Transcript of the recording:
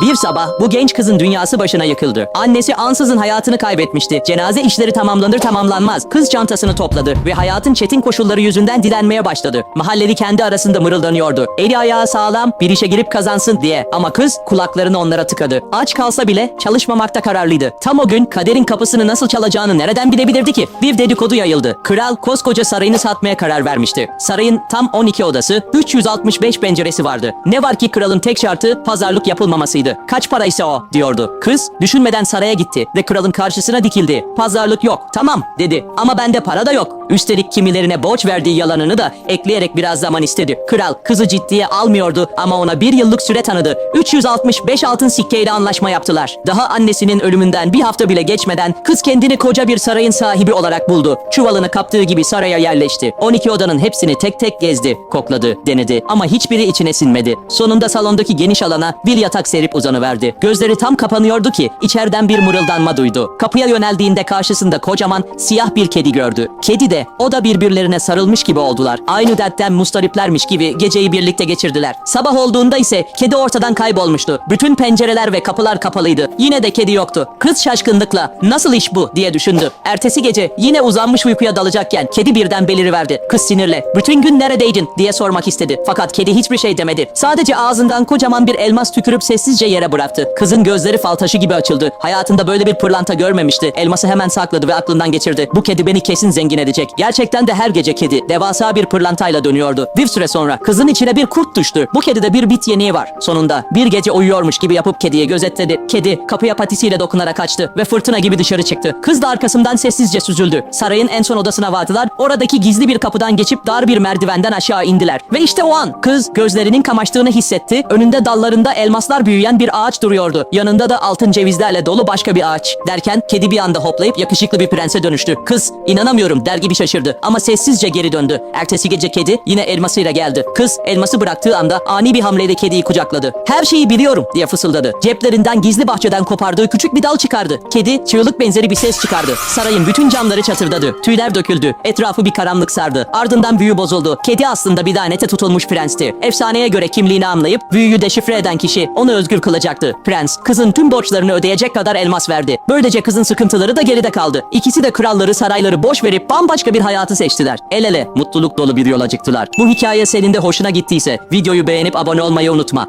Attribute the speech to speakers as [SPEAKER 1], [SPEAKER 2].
[SPEAKER 1] Bir sabah bu genç kızın dünyası başına yıkıldı. Annesi ansızın hayatını kaybetmişti. Cenaze işleri tamamlanır tamamlanmaz. Kız çantasını topladı ve hayatın çetin koşulları yüzünden dilenmeye başladı. Mahalleli kendi arasında mırıldanıyordu. Eli ayağı sağlam bir işe girip kazansın diye. Ama kız kulaklarını onlara tıkadı. Aç kalsa bile çalışmamakta kararlıydı. Tam o gün kaderin kapısını nasıl çalacağını nereden bilebilirdi ki? Bir dedikodu yayıldı. Kral koskoca sarayını satmaya karar vermişti. Sarayın tam 12 odası, 365 penceresi vardı. Ne var ki kralın tek şartı pazarlık yapılmamasıydı. Kaç para ise o diyordu. Kız düşünmeden saraya gitti ve kralın karşısına dikildi. Pazarlık yok. Tamam dedi. Ama bende para da yok. Üstelik kimilerine borç verdiği yalanını da ekleyerek biraz zaman istedi. Kral kızı ciddiye almıyordu ama ona bir yıllık süre tanıdı. 365 altın sikkeyle anlaşma yaptılar. Daha annesinin ölümünden bir hafta bile geçmeden kız kendini koca bir sarayın sahibi olarak buldu. Çuvalını kaptığı gibi saraya yerleşti. 12 odanın hepsini tek tek gezdi, kokladı, denedi ama hiçbiri içine sinmedi. Sonunda salondaki geniş alana bir yatak serip uzanıverdi. Gözleri tam kapanıyordu ki içeriden bir mırıldanma duydu. Kapıya yöneldiğinde karşısında kocaman siyah bir kedi gördü. Kedi de o da birbirlerine sarılmış gibi oldular. Aynı dertten mustariplermiş gibi geceyi birlikte geçirdiler. Sabah olduğunda ise kedi ortadan kaybolmuştu. Bütün pencereler ve kapılar kapalıydı. Yine de kedi yoktu. Kız şaşkınlıkla nasıl iş bu diye düşündü. Ertesi gece yine uzanmış uykuya dalacakken kedi birden beliriverdi. Kız sinirle bütün gün neredeydin diye sormak istedi. Fakat kedi hiçbir şey demedi. Sadece ağzından kocaman bir elmas tükürüp sessizce yere bıraktı. Kızın gözleri fal taşı gibi açıldı. Hayatında böyle bir pırlanta görmemişti. Elması hemen sakladı ve aklından geçirdi. Bu kedi beni kesin zengin edecek. Gerçekten de her gece kedi devasa bir pırlantayla dönüyordu. Bir süre sonra kızın içine bir kurt düştü. Bu kedide bir bit yeniği var. Sonunda bir gece uyuyormuş gibi yapıp kediyi gözetledi. Kedi kapıya patisiyle dokunarak açtı ve fırtına gibi dışarı çıktı. Kız da arkasından sessizce süzüldü. Sarayın en son odasına vardılar. Oradaki gizli bir kapıdan geçip dar bir merdivenden aşağı indiler. Ve işte o an kız gözlerinin kamaştığını hissetti. Önünde dallarında elmaslar büyüyen bir ağaç duruyordu. Yanında da altın cevizlerle dolu başka bir ağaç. Derken kedi bir anda hoplayıp yakışıklı bir prense dönüştü. Kız inanamıyorum der gibi şaşırdı ama sessizce geri döndü. Ertesi gece kedi yine elmasıyla geldi. Kız elması bıraktığı anda ani bir hamleyle kediyi kucakladı. Her şeyi biliyorum diye fısıldadı. Ceplerinden gizli bahçeden kopardığı küçük bir dal çıkardı. Kedi çığlık benzeri bir ses çıkardı. Sarayın bütün camları çatırdadı. Tüyler döküldü. Etrafı bir karanlık sardı. Ardından büyü bozuldu. Kedi aslında bir lanete tutulmuş prensti. Efsaneye göre kimliğini anlayıp büyüyü deşifre eden kişi onu özgür kılacaktı. Prens kızın tüm borçlarını ödeyecek kadar elmas verdi. Böylece kızın sıkıntıları da geride kaldı. İkisi de kralları sarayları boş verip bambaşka bir hayatı seçtiler. El ele mutluluk dolu bir yola çıktılar. Bu hikaye senin de hoşuna gittiyse videoyu beğenip abone olmayı unutma.